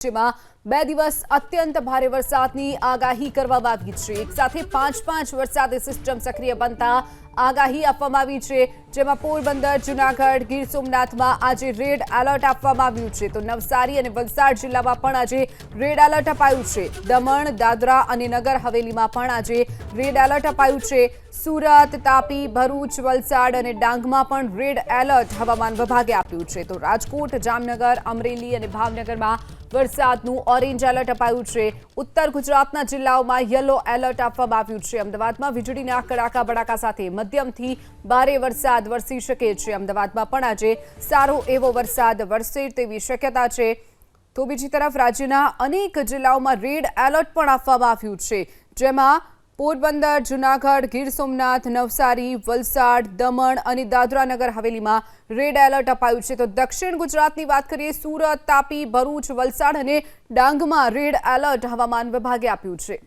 જેમાં બે દિવસ અત્યંત ભારે વરસાદની આગાહી કરવામાં આવી છે. એક સાથે પાંચ પાંચ વરસાદી સિસ્ટમ સક્રિય બનતા આગાહી આપવામાં આવી છે. જેમાં પોરબંદર, જુનાગઢ, ગીર સોમનાથમાં આજે રેડ એલર્ટ આપવામાં આવ્યું છે. તો નવસારી અને વલસાડ જિલ્લામાં પણ આજે રેડ એલર્ટ અપાયું છે. દમણ, દાદરા અને નગર હવેલીમાં પણ આજે રેડ એલર્ટ અપાયું છે. સુરત, તાપી, ભરૂચ, વલસાડ અને ડાંગમાં પણ રેડ એલર્ટ હવામાન વિભાગે આપ્યું છે. તો રાજકોટ, જામનગર, અમરેલી અને ભાવનગરમાં વરસાદનું ઓરેન્જ એલર્ટ અપાયું છે. ઉત્તર ગુજરાતના જિલ્લાઓમાં યલો એલર્ટ આપવામાં આવ્યું છે. અમદાવાદમાં વીજળીના કડાકા બડાકા સાથે મધ્યમથી ભારે વરસાદ વરસી શકે છે. અમદાવાદમાં પણ આજે સારો એવો વરસાદ વરસે તેવી શક્યતા છે. તો બીજી તરફ રાજ્યના અનેક જિલ્લાઓમાં રેડ એલર્ટ પણ આપવામાં આવ્યું છે. જેમાં પોરબંદર જુનાગઢ ગીર સોમનાથ નવસારી વલસાડ દમણ અને દાદરાનગર હવેલીમાં રેડ એલર્ટ અપાયું છે તો દક્ષિણ ગુજરાતની વાત કરીએ સુરત તાપી ભરૂચ વલસાડ અને ડાંગમાં રેડ એલર્ટ હવામાન વિભાગે આપ્યું છે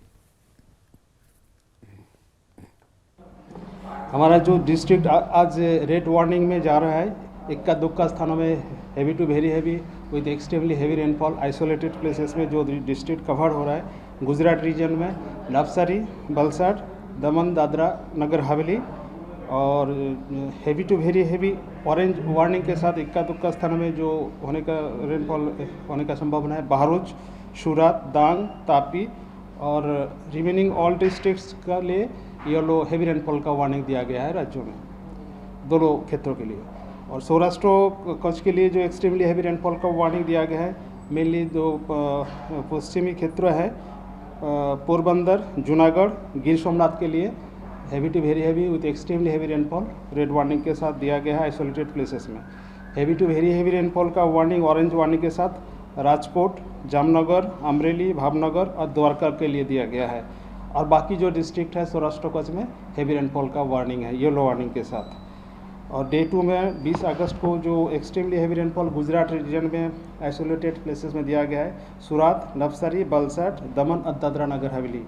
हमारा जो डिस्ट्रिक्ट आ- आज रेड वार्निंग में जा रहा है इक्का दुक्का स्थानों में heavy to very heavy with extremely heavy rainfall isolated places में जो डिस्ट्रिक्ट कवर हो रहा है, गुजरात रीजन में नवसारी वलसाड दमन, दादरा, नगर हवेली और heavy to very heavy orange warning के साथ इक्का दुक्का स्थानों में जो होने का रेनफॉल होने का संभावना है बहरोच सूरत, दांग, तापी और रिमेनिंग ऑल डिस्ट्रिक्ट्स का लिए येलो हैवी रेनफॉल का वार्निंग दिया गया है राज्यों में, दोनों क्षेत्रों के लिए। और सौराष्ट्र कच्छ के लिए जो एक्सट्रीमली हैवी रेनफॉल का वार्निंग दिया गया है मेनली जो पश्चिमी क्षेत्र है पोरबंदर, जूनागढ़, गिर सोमनाथ के लिए heavy to very heavy with extremely heavy rainfall red warning के साथ दिया गया है आइसोलेटेड प्लेसेस में। Heavy to very heavy rainfall का वार्निंग ऑरेंज वार्निंग के साथ राजकोट, जामनगर, अमरेली, भावनगर और द्वारका के लिए दिया गया है। और बाकी जो डिस्ट्रिक्ट है सौराष्ट्र कच्छ में हैवी रेनफॉल का वार्निंग है येलो वार्निंग के साथ। और डे टू में 20 अगस्त को जो extremely heavy rainfall Gujarat region में आइसोलेटेड प्लेसेस में दिया गया है, सूरत, नवसारी वलसाड दमन और दादरा नगर, हवेली।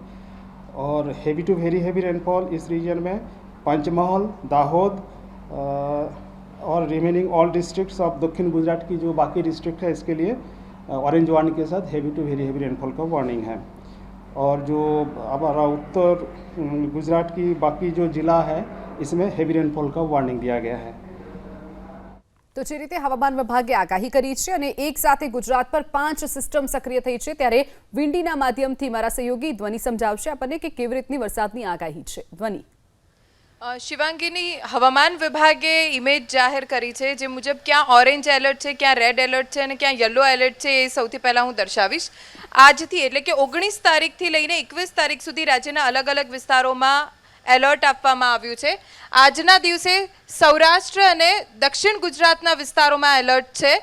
और heavy to very heavy rainfall इस रीजन में पंचमहल, दाहोद और रिमेनिंग ऑल डिस्ट्रिक्ट्स ऑफ़ दक्षिण गुजरात की जो बाकी डिस्ट्रिक्ट है, इसके लिए ऑरेंज वार्निंग के साथ heavy to very heavy rainfall का वार्निंग है। और जो हमारा उत्तर गुजरात की बाकी जो ज़िला है इसमें हैवी रेनफॉल का वार्निंग दिया गया है તો જે રીતે હવામાન વિભાગે આગાહી કરી છે અને એક સાથે ગુજરાત પર પાંચ સિસ્ટમ સક્રિય થઈ છે ત્યારે વિંડીના માધ્યમથી મારા સહયોગી ધ્વનિ સમજાવશે આપણને કે કેવી રીતની વરસાદની આગાહી છે ધ્વનિ અ, શિવાંગીની હવામાન વિભાગે ઇમેજ જાહેર કરી છે જે મુજબ ક્યાં ઓરેન્જ એલર્ટ છે ક્યાં રેડ એલર્ટ છે અને ક્યાં યલો એલર્ટ છે એ સૌથી પહેલાં હું દર્શાવીશ આજથી એટલે કે ઓગણીસ તારીખથી લઈને એકવીસ તારીખ સુધી રાજ્યના અલગ અલગ વિસ્તારોમાં એલર્ટ આપવામાં આવ્યું છે. આજના દિવસે સૌરાષ્ટ્ર અને દક્ષિણ ગુજરાતના વિસ્તારોમાં એલર્ટ છે.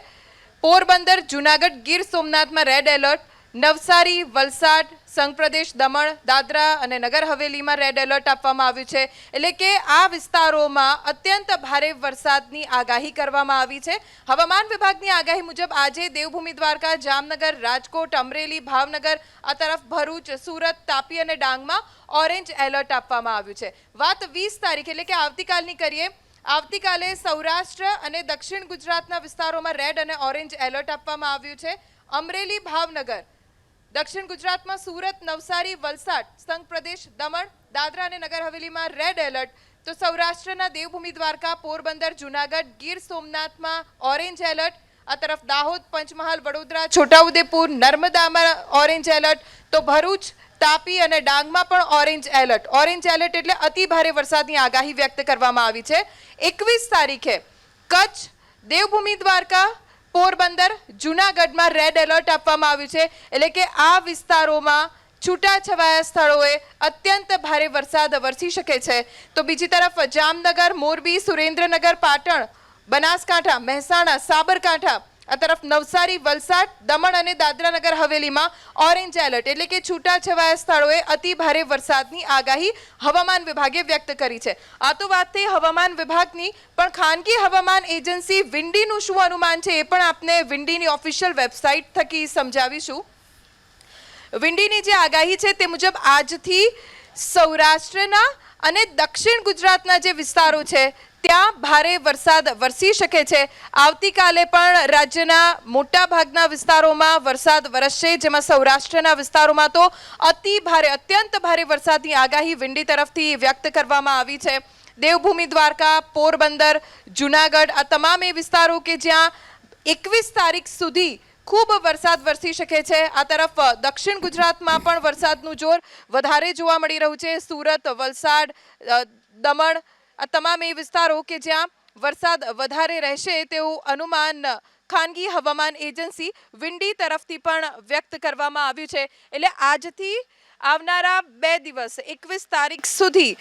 પોરબંદર, જુનાગઢ, ગીર સોમનાથમાં રેડ એલર્ટ. નવસારી, વલસાડ, સંઘ પ્રદેશ, દમણ, દાદરા અને નગર હવેલીમાં રેડ એલર્ટ આપવામાં આવ્યું છે. એટલે કે આ વિસ્તારોમાં અત્યંત ભારે વરસાદની આગાહી કરવામાં આવી છે. હવામાન વિભાગની આગાહી મુજબ આજે દેવભૂમિ દ્વારકા, જામનગર, રાજકોટ, અમરેલી, ભાવનગર, આ તરફ ભરૂચ, સુરત, તાપી અને ડાંગમાં ઓરેન્જ એલર્ટ આપવામાં આવ્યું છે. વાત વીસ તારીખ, એટલે કે આવતીકાલની કરીએ, આવતીકાલે સૌરાષ્ટ્ર અને દક્ષિણ ગુજરાતના વિસ્તારોમાં રેડ અને ઓરેન્જ એલર્ટ આપવામાં આવ્યું છે. અમરેલી, ભાવનગર દક્ષિણ ગુજરાતમાં સુરત, નવસારી, વલસાડ, સંઘ પ્રદેશ, દમણ, દાદરા અને નગર હવેલીમાં રેડ એલર્ટ તો સૌરાષ્ટ્રના દેવભૂમિ દ્વારકા, પોરબંદર, જુનાગઢ, ગીર સોમનાથમાં ઓરેન્જ એલર્ટ આ તરફ દાહોદ, પંચમહાલ, વડોદરા, છોટાઉદેપુર, નર્મદામાં ઓરેન્જ એલર્ટ તો ભરૂચ, તાપી અને ડાંગમાં પણ ઓરેન્જ એલર્ટ ઓરેન્જ એલર્ટ એટલે અતિ ભારે વરસાદની આગાહી વ્યક્ત કરવામાં આવી છે. એકવીસ તારીખે કચ્છ, દેવભૂમિ દ્વારકા પોરબંદર, જુનાગઢમાં રેડ એલર્ટ આપવામાં આવ્યું છે. એટલે કે આ વિસ્તારોમાં છૂટાછવાયા સ્થળોએ અત્યંત ભારે વરસાદ વરસી શકે છે. તો બીજી તરફ જામનગર, મોરબી, સુરેન્દ્રનગર, પાટણ, બનાસકાંઠા, મહેસાણા, સાબરકાંઠા આ તરફ નવસારી, વલસાડ, દમણ અને દાદરાનગર હવેલીમાં ઓરેન્જ એલર્ટ એટલે કે છૂટાછવાયા સ્થળોએ અતિ ભારે વરસાદની આગાહી હવામાન વિભાગે વ્યક્ત કરી છે. આ તો વાત થઈ હવામાન વિભાગની, પણ ખાનગી હવામાન એજન્સી વિન્ડીનું શું અનુમાન છે એ પણ આપને વિન્ડીની ઓફિશિયલ વેબસાઇટ થકી સમજાવીશું. વિન્ડીની જે આગાહી છે તે મુજબ આજથી સૌરાષ્ટ્રના અને દક્ષિણ ગુજરાતના જે વિસ્તારો છે ત્યાં ભારે વરસાદ વરસી શકે છે. આવતીકાલે પણ રાજ્યના મોટા ભાગના વિસ્તારોમાં વરસાદ વરસશે. જેમાં સૌરાષ્ટ્રના વિસ્તારોમાં તો અતિ ભારે, અત્યંત ભારે વરસાદની આગાહી વિંડી તરફથી વ્યક્ત કરવામાં આવી છે. દેવભૂમિ દ્વારકા, પોરબંદર, જુનાગઢ આ તમામ એ વિસ્તારો કે જ્યાં એકવીસ તારીખ સુધી ખૂબ વરસાદ વરસી શકે છે. આ તરફ દક્ષિણ ગુજરાતમાં પણ વરસાદનું જોર વધારે જોવા મળી રહ્યું છે. સુરત, વલસાડ દમણ આ તમામ એ વિસ્તારો કે જ્યાં વરસાદ વધારે રહેશે તેવું અનુમાન ખાનગી હવામાન એજન્સી વિંડી તરફથી પણ વ્યક્ત કરવામાં આવ્યું છે. એટલે આજથી આવનારા બે દિવસ, એકવીસ તારીખ સુધી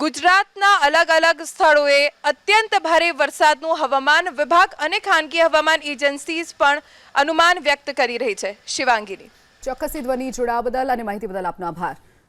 ગુજરાતના અલગ અલગ સ્થળોએ અત્યંત ભારે વરસાદનું હવામાન વિભાગ અને ખાનગી હવામાન એજન્સીઝ પણ અનુમાન વ્યક્ત કરી રહી છે. શિવાંગીની. ચોક્કસી ધ્વનિ જોડાવા બદલ અને માહિતી બદલ આપનો આભાર.